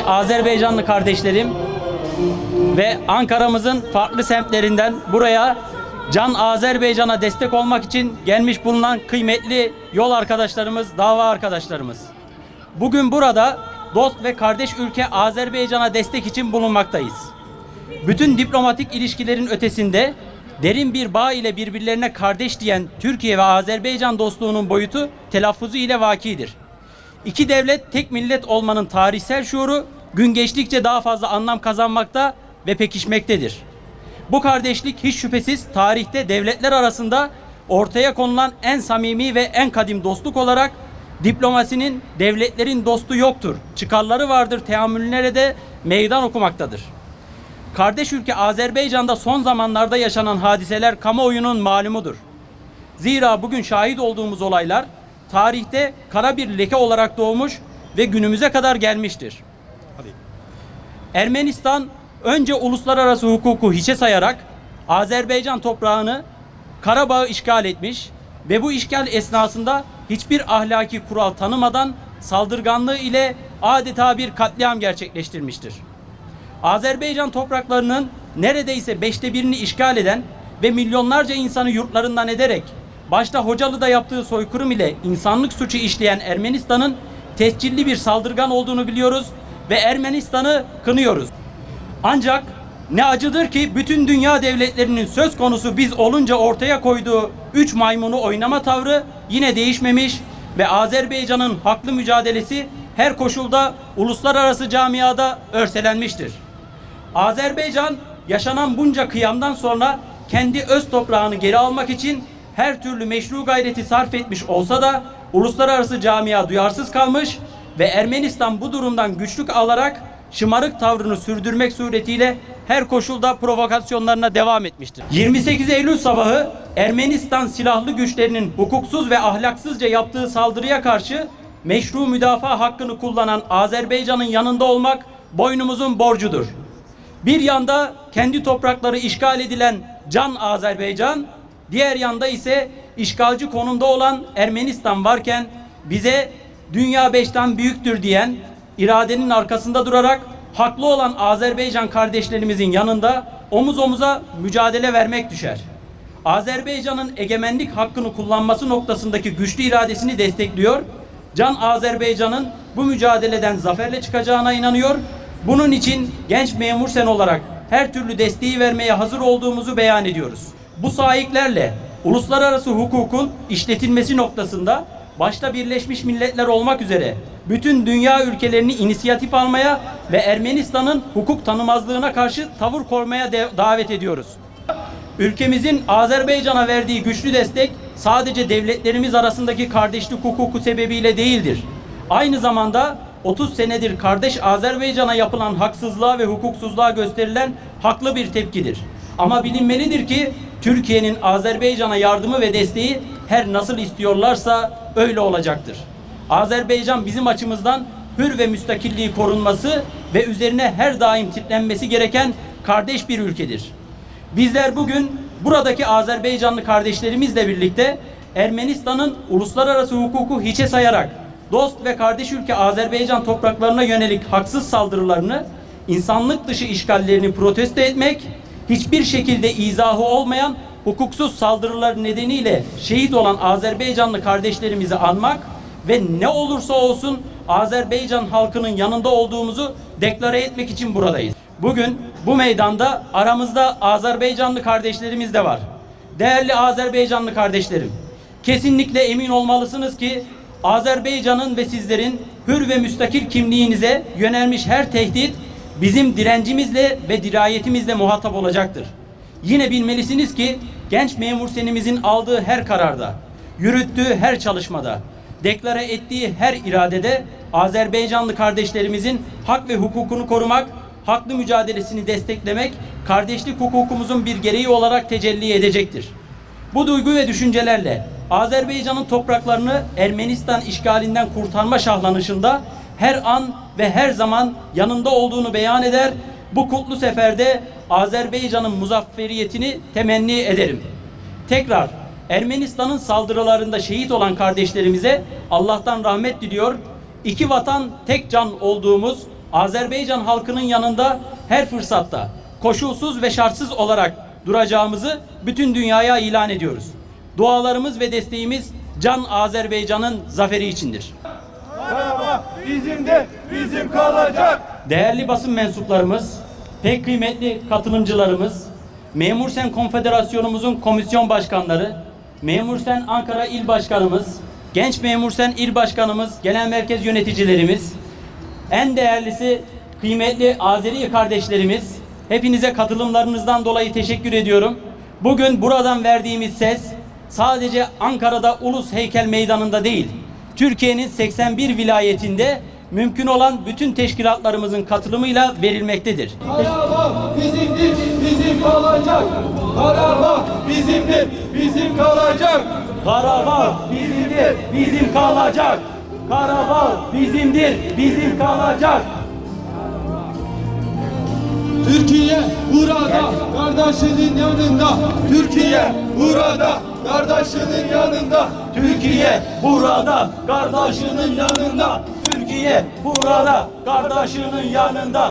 Azerbaycanlı kardeşlerim ve Ankara'mızın farklı semtlerinden buraya Can Azerbaycan'a destek olmak için gelmiş bulunan kıymetli yol arkadaşlarımız, dava arkadaşlarımız. Bugün burada dost ve kardeş ülke Azerbaycan'a destek için bulunmaktayız. Bütün diplomatik ilişkilerin ötesinde derin bir bağ ile birbirlerine kardeş diyen Türkiye ve Azerbaycan dostluğunun boyutu telaffuzu ile vakidir. İki devlet tek millet olmanın tarihsel şuuru gün geçtikçe daha fazla anlam kazanmakta ve pekişmektedir. Bu kardeşlik hiç şüphesiz tarihte devletler arasında ortaya konulan en samimi ve en kadim dostluk olarak diplomasinin devletlerin dostu yoktur. Çıkarları vardır teamüllere de meydan okumaktadır. Kardeş ülke Azerbaycan'da son zamanlarda yaşanan hadiseler kamuoyunun malumudur. Zira bugün şahit olduğumuz olaylar tarihte kara bir leke olarak doğmuş ve günümüze kadar gelmiştir. Ermenistan önce uluslararası hukuku hiçe sayarak Azerbaycan toprağını Karabağ'ı işgal etmiş ve bu işgal esnasında hiçbir ahlaki kural tanımadan saldırganlığı ile adeta bir katliam gerçekleştirmiştir. Azerbaycan topraklarının neredeyse beşte birini işgal eden ve milyonlarca insanı yurtlarından ederek başta Hocalı'da yaptığı soykırım ile insanlık suçu işleyen Ermenistan'ın tescilli bir saldırgan olduğunu biliyoruz ve Ermenistan'ı kınıyoruz. Ancak ne acıdır ki bütün dünya devletlerinin söz konusu biz olunca ortaya koyduğu üç maymunu oynama tavrı yine değişmemiş ve Azerbaycan'ın haklı mücadelesi her koşulda uluslararası camiada örselenmiştir. Azerbaycan yaşanan bunca kıyamdan sonra kendi öz toprağını geri almak için her türlü meşru gayreti sarf etmiş olsa da uluslararası camia duyarsız kalmış ve Ermenistan bu durumdan güçlük alarak şımarık tavrını sürdürmek suretiyle her koşulda provokasyonlarına devam etmiştir. 28 Eylül sabahı Ermenistan silahlı güçlerinin hukuksuz ve ahlaksızca yaptığı saldırıya karşı meşru müdafaa hakkını kullanan Azerbaycan'ın yanında olmak boynumuzun borcudur. Bir yanda kendi toprakları işgal edilen Can Azerbaycan, diğer yanda ise işgalci konumda olan Ermenistan varken bize dünya beşten büyüktür diyen iradenin arkasında durarak haklı olan Azerbaycan kardeşlerimizin yanında omuz omuza mücadele vermek düşer. Azerbaycan'ın egemenlik hakkını kullanması noktasındaki güçlü iradesini destekliyor. Can Azerbaycan'ın bu mücadeleden zaferle çıkacağına inanıyor. Bunun için genç memur sen olarak her türlü desteği vermeye hazır olduğumuzu beyan ediyoruz. Bu sahiplerle uluslararası hukukun işletilmesi noktasında başta Birleşmiş Milletler olmak üzere bütün dünya ülkelerini inisiyatif almaya ve Ermenistan'ın hukuk tanımazlığına karşı tavır koymaya de- davet ediyoruz. Ülkemizin Azerbaycan'a verdiği güçlü destek sadece devletlerimiz arasındaki kardeşlik hukuku sebebiyle değildir. Aynı zamanda 30 senedir kardeş Azerbaycan'a yapılan haksızlığa ve hukuksuzluğa gösterilen haklı bir tepkidir. Ama bilinmelidir ki Türkiye'nin Azerbaycan'a yardımı ve desteği her nasıl istiyorlarsa öyle olacaktır. Azerbaycan bizim açımızdan hür ve müstakilliği korunması ve üzerine her daim titrenmesi gereken kardeş bir ülkedir. Bizler bugün buradaki Azerbaycanlı kardeşlerimizle birlikte Ermenistan'ın uluslararası hukuku hiçe sayarak dost ve kardeş ülke Azerbaycan topraklarına yönelik haksız saldırılarını, insanlık dışı işgallerini protesto etmek, hiçbir şekilde izahı olmayan hukuksuz saldırılar nedeniyle şehit olan Azerbaycanlı kardeşlerimizi anmak ve ne olursa olsun Azerbaycan halkının yanında olduğumuzu deklare etmek için buradayız. Bugün bu meydanda aramızda Azerbaycanlı kardeşlerimiz de var. Değerli Azerbaycanlı kardeşlerim, kesinlikle emin olmalısınız ki Azerbaycan'ın ve sizlerin hür ve müstakil kimliğinize yönelmiş her tehdit bizim direncimizle ve dirayetimizle muhatap olacaktır. Yine bilmelisiniz ki genç memur senimizin aldığı her kararda, yürüttüğü her çalışmada, deklare ettiği her iradede Azerbaycanlı kardeşlerimizin hak ve hukukunu korumak, haklı mücadelesini desteklemek, kardeşlik hukukumuzun bir gereği olarak tecelli edecektir. Bu duygu ve düşüncelerle Azerbaycan'ın topraklarını Ermenistan işgalinden kurtarma şahlanışında her an ve her zaman yanında olduğunu beyan eder. Bu kutlu seferde Azerbaycan'ın muzafferiyetini temenni ederim. Tekrar Ermenistan'ın saldırılarında şehit olan kardeşlerimize Allah'tan rahmet diliyor. İki vatan tek can olduğumuz Azerbaycan halkının yanında her fırsatta koşulsuz ve şartsız olarak duracağımızı bütün dünyaya ilan ediyoruz. Dualarımız ve desteğimiz Can Azerbaycan'ın zaferi içindir. Bizim de bizim kalacak. Değerli basın mensuplarımız, pek kıymetli katılımcılarımız, Memur Sen Konfederasyonumuzun komisyon başkanları, Memur Sen Ankara İl Başkanımız, Genç Memur Sen İl Başkanımız, Genel Merkez yöneticilerimiz, en değerlisi kıymetli Azeri kardeşlerimiz, hepinize katılımlarınızdan dolayı teşekkür ediyorum. Bugün buradan verdiğimiz ses sadece Ankara'da Ulus Heykel Meydanı'nda değil, Türkiye'nin 81 vilayetinde mümkün olan bütün teşkilatlarımızın katılımıyla verilmektedir. Karabağ bizimdir bizim kalacak. Karabağ bizimdir bizim kalacak. Karabağ bizimdir, bizim kalacak. Karabağ bizimdir, bizim kalacak. Türkiye burada kardeşinin yanında. Türkiye burada kardeşinin yanında. Türkiye burada kardeşinin yanında. Türkiye burada kardeşinin yanında.